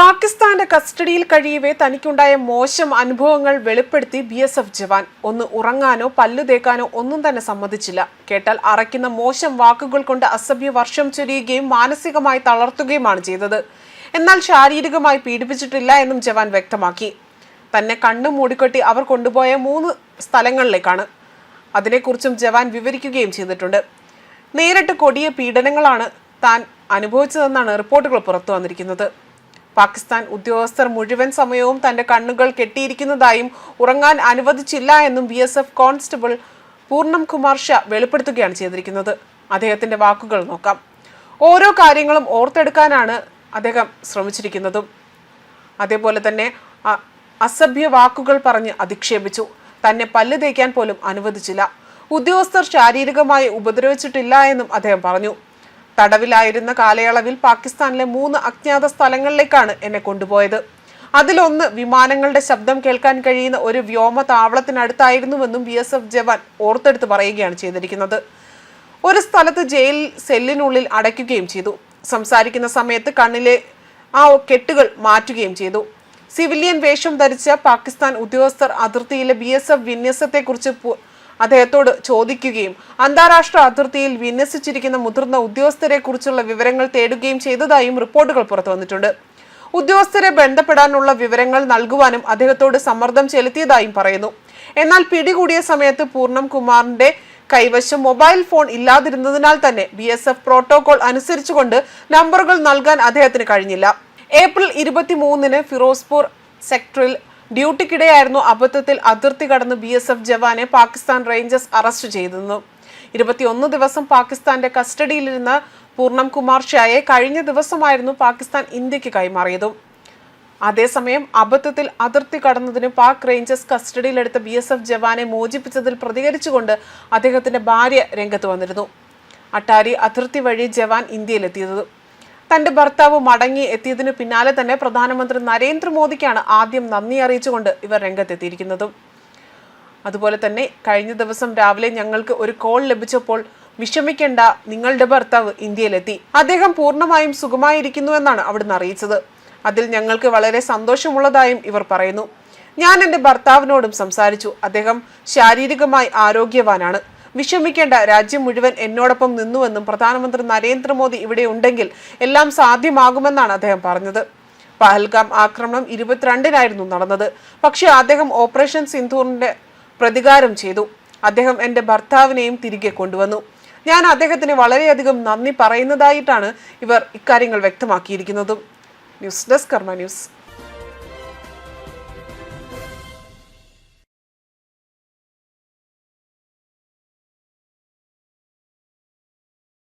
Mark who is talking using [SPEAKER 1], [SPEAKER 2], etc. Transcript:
[SPEAKER 1] പാകിസ്ഥാന്റെ കസ്റ്റഡിയിൽ കഴിയവേ തനിക്കുണ്ടായ മോശം അനുഭവങ്ങൾ വെളിപ്പെടുത്തി ബി എസ് എഫ് ജവാൻ. ഒന്ന് ഉറങ്ങാനോ പല്ലു തേക്കാനോ ഒന്നും തന്നെ സമ്മതിച്ചില്ല. കേട്ടാൽ അറയ്ക്കുന്ന മോശം വാക്കുകൾ കൊണ്ട് അസഭ്യ വർഷം ചൊരിയുകയും മാനസികമായി തളർത്തുകയുമാണ് ചെയ്തത്. എന്നാൽ ശാരീരികമായി പീഡിപ്പിച്ചിട്ടില്ല എന്നും ജവാൻ വ്യക്തമാക്കി. തന്നെ കണ്ണു മൂടിക്കെട്ടി അവർ കൊണ്ടുപോയ മൂന്ന് സ്ഥലങ്ങളിലേക്കാണ്. അതിനെക്കുറിച്ചും ജവാൻ വിവരിക്കുകയും ചെയ്തിട്ടുണ്ട്. നേരിട്ട് കൊടിയ പീഡനങ്ങളാണ് താൻ അനുഭവിച്ചതെന്നാണ് റിപ്പോർട്ടുകൾ പുറത്തു വന്നിരിക്കുന്നത്. പാകിസ്ഥാൻ ഉദ്യോഗസ്ഥർ മുഴുവൻ സമയവും തന്റെ കണ്ണുകൾ കെട്ടിയിരിക്കുന്നതായും ഉറങ്ങാൻ അനുവദിച്ചില്ല എന്നും B S F constable Purnam Kumar Shaw വെളിപ്പെടുത്തുകയാണ് ചെയ്തിരിക്കുന്നത്. അദ്ദേഹത്തിന്റെ വാക്കുകൾ നോക്കാം. ഓരോ കാര്യങ്ങളും ഓർത്തെടുക്കാനാണ് അദ്ദേഹം ശ്രമിച്ചിരിക്കുന്നതും. അതേപോലെ തന്നെ അസഭ്യ വാക്കുകൾ പറഞ്ഞ് അധിക്ഷേപിച്ചു. തന്നെ പല്ല് തേക്കാൻ പോലും അനുവദിച്ചില്ല. ഉദ്യോഗസ്ഥർ ശാരീരികമായി ഉപദ്രവിച്ചിട്ടില്ല എന്നും അദ്ദേഹം പറഞ്ഞു. തടവിലായിരുന്ന കാലയളവിൽ പാകിസ്ഥാനിലെ മൂന്ന് അജ്ഞാത സ്ഥലങ്ങളിലേക്കാണ് എന്നെ കൊണ്ടുപോയത്. അതിലൊന്ന് വിമാനങ്ങളുടെ ശബ്ദം കേൾക്കാൻ കഴിയുന്ന ഒരു വ്യോമ താവളത്തിനടുത്തായിരുന്നുവെന്നും ബി എസ് എഫ് ജവാൻ ഓർത്തെടുത്ത് പറയുകയാണ് ചെയ്തിരിക്കുന്നത്. ഒരു സ്ഥലത്ത് ജയിൽ സെല്ലിനുള്ളിൽ അടയ്ക്കുകയും ചെയ്തു. സംസാരിക്കുന്ന സമയത്ത് കണ്ണിലെ ആ കെട്ടുകൾ മാറ്റുകയും ചെയ്തു. സിവിലിയൻ വേഷം ധരിച്ച പാകിസ്ഥാൻ ഉദ്യോഗസ്ഥർ അതിർത്തിയിലെ ബി എസ് എഫ് വിന്യാസത്തെക്കുറിച്ച് അദ്ദേഹത്തോട് ചോദിക്കുകയും അന്താരാഷ്ട്ര അതിർത്തിയിൽ വിന്യസിച്ചിരിക്കുന്ന മുതിർന്ന ഉദ്യോഗസ്ഥരെ കുറിച്ചുള്ള വിവരങ്ങൾ തേടുകയും ചെയ്തതായും റിപ്പോർട്ടുകൾ പുറത്തു വന്നിട്ടുണ്ട്. ഉദ്യോഗസ്ഥരെ ബന്ധപ്പെടാനുള്ള വിവരങ്ങൾ നൽകുവാനും അദ്ദേഹത്തോട് സമ്മർദ്ദം ചെലുത്തിയതായും പറയുന്നു. എന്നാൽ പിടികൂടിയ സമയത്ത് പൂർണം കുമാറിന്റെ കൈവശം മൊബൈൽ ഫോൺ ഇല്ലാതിരുന്നതിനാൽ തന്നെ ബി എസ് എഫ് പ്രോട്ടോകോൾ അനുസരിച്ചുകൊണ്ട് നമ്പറുകൾ നൽകാൻ അദ്ദേഹത്തിന് കഴിഞ്ഞില്ല. ഏപ്രിൽ ഇരുപത്തിമൂന്നിന് ഫിറോസ്പൂർ സെക്ടറിൽ ഡ്യൂട്ടിക്കിടെയായിരുന്നു അബദ്ധത്തിൽ അതിർത്തി കടന്ന് ബി എസ് എഫ് ജവാനെ പാകിസ്ഥാൻ റേഞ്ചേഴ്സ് അറസ്റ്റ് ചെയ്തിരുന്നു. ഇരുപത്തിയൊന്ന് ദിവസം പാകിസ്ഥാന്റെ കസ്റ്റഡിയിലിരുന്ന പൂർണം കുമാർ ഷായെ കഴിഞ്ഞ ദിവസമായിരുന്നു പാകിസ്ഥാൻ ഇന്ത്യയ്ക്ക് കൈമാറിയത്. അതേസമയം അബദ്ധത്തിൽ അതിർത്തി കടന്നതിന് പാക് റേഞ്ചേഴ്സ് കസ്റ്റഡിയിലെടുത്ത ബി എസ് എഫ് ജവാനെ മോചിപ്പിച്ചതിൽ പ്രതികരിച്ചുകൊണ്ട് അദ്ദേഹത്തിന്റെ ഭാര്യ രംഗത്ത് വന്നിരുന്നു. അട്ടാരി അതിർത്തി വഴി ജവാൻ ഇന്ത്യയിലെത്തിയത്. തന്റെ ഭർത്താവ് മടങ്ങി എത്തിയതിനു പിന്നാലെ തന്നെ പ്രധാനമന്ത്രി നരേന്ദ്രമോദിക്കാണ് ആദ്യം നന്ദി അറിയിച്ചുകൊണ്ട് ഇവർ രംഗത്തെത്തിയിരിക്കുന്നതും. അതുപോലെ തന്നെ കഴിഞ്ഞ ദിവസം രാവിലെ ഞങ്ങൾക്ക് ഒരു കോൾ ലഭിച്ചപ്പോൾ വിഷമിക്കേണ്ട നിങ്ങളുടെ ഭർത്താവ് ഇന്ത്യയിലെത്തി. അദ്ദേഹം പൂർണമായും സുഖമായിരിക്കുന്നു എന്നാണ് അവിടുന്ന് അറിയിച്ചത്. അതിൽ ഞങ്ങൾക്ക് വളരെ സന്തോഷമുള്ളതായും ഇവർ പറയുന്നു. ഞാൻ എന്റെ ഭർത്താവിനോടും സംസാരിച്ചു. അദ്ദേഹം ശാരീരികമായി ആരോഗ്യവാനാണ്. വിഷമിക്കേണ്ട രാജ്യം മുഴുവൻ എന്നോടൊപ്പം നിന്നുവെന്നും പ്രധാനമന്ത്രി നരേന്ദ്രമോദി ഇവിടെ ഉണ്ടെങ്കിൽ എല്ലാം സാധ്യമാകുമെന്നാണ് അദ്ദേഹം പറഞ്ഞത്. പഹൽഗാം ആക്രമണം ഇരുപത്തിരണ്ടിനായിരുന്നു നടന്നത്. പക്ഷേ അദ്ദേഹം ഓപ്പറേഷൻ സിന്ധൂറിന്റെ പ്രതികാരം ചെയ്തു. അദ്ദേഹം എന്റെ ഭർത്താവിനെയും തിരികെ കൊണ്ടുവന്നു. ഞാൻ അദ്ദേഹത്തിന് വളരെയധികം നന്ദി പറയുന്നതായിട്ടാണ് ഇവർ ഇക്കാര്യങ്ങൾ വ്യക്തമാക്കിയിരിക്കുന്നതും. News desk Karma news.